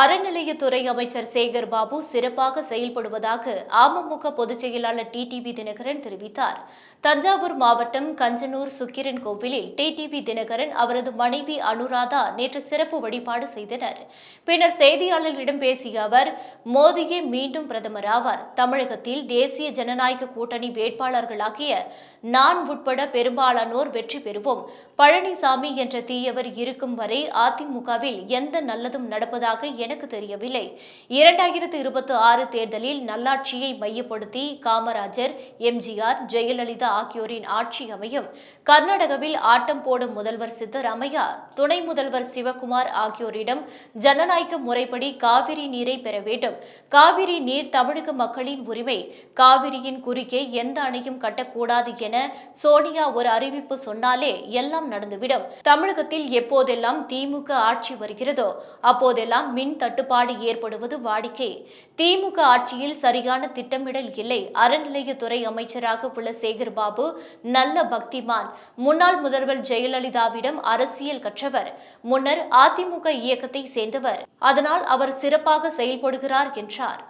அறநிலையத்துறை அமைச்சர் சேகர் பாபு சிறப்பாக செயல்படுவதாக அமமுக பொதுச் செயலாளர் டிடிவி தினகரன் தெரிவித்தார். தஞ்சாவூர் மாவட்டம் கஞ்சனூர் சுக்கிரன் கோவிலில் டிடிவி தினகரன் அவரது மனைவி அனுராதா நேற்று சிறப்பு வழிபாடு செய்தனர். பின்னர் செய்தியாளர்களிடம் பேசிய அவர் மோடியே மீண்டும் பிரதமர் ஆவார். தமிழகத்தில் தேசிய ஜனநாயக கூட்டணி வேட்பாளர்களாகிய நான் உட்பட பெரும்பாலானோர் வெற்றி பெறுவோம். பழனிசாமி என்ற தீயவர் இருக்கும் வரை அதிமுகவில் எந்த நல்லதும் நடப்பதாக எனக்கு தெரியவில்லை. இரண்டாயிரத்து இருபத்தி ஆறு தேர்தலில் நல்லாட்சியை மையப்படுத்தி காமராஜர் எம்ஜிஆர் ஜெயலலிதா ஆகியோரின் ஆட்சி அமையும். கர்நாடகவில் ஆட்டம் போடும் முதல்வர் சித்தராமையா துணை முதல்வர் சிவகுமார் ஆகியோரிடம் ஜனநாயக முறைப்படி காவிரி நீரை பெற வேண்டும். காவிரி நீர் தமிழக மக்களின் உரிமை. காவிரியின் குறுக்கே எந்த அணையும் கட்டக்கூடாது என சோனியா ஒரு அறிவிப்பு சொன்னாலே எல்லாம் நடந்துவிடும். தமிழகத்தில் எப்போதெல்லாம் திமுக ஆட்சி வருகிறதோ அப்போதெல்லாம் மின் தட்டுப்பாடு ஏற்படுவது வாடிக்கை. திமுக ஆட்சியில் சரியான திட்டமிடல் இல்லை. அறநிலையத்துறை அமைச்சராக உள்ள சேகர் பாபு நல்ல பக்திமான். முன்னாள் முதல்வர் ஜெயலலிதாவிடம் அரசியல் கற்றவர். முன்னர் அதிமுக இயக்கத்தை சேர்ந்தவர். அதனால் அவர் சிறப்பாக செயல்படுகிறார் என்றார்.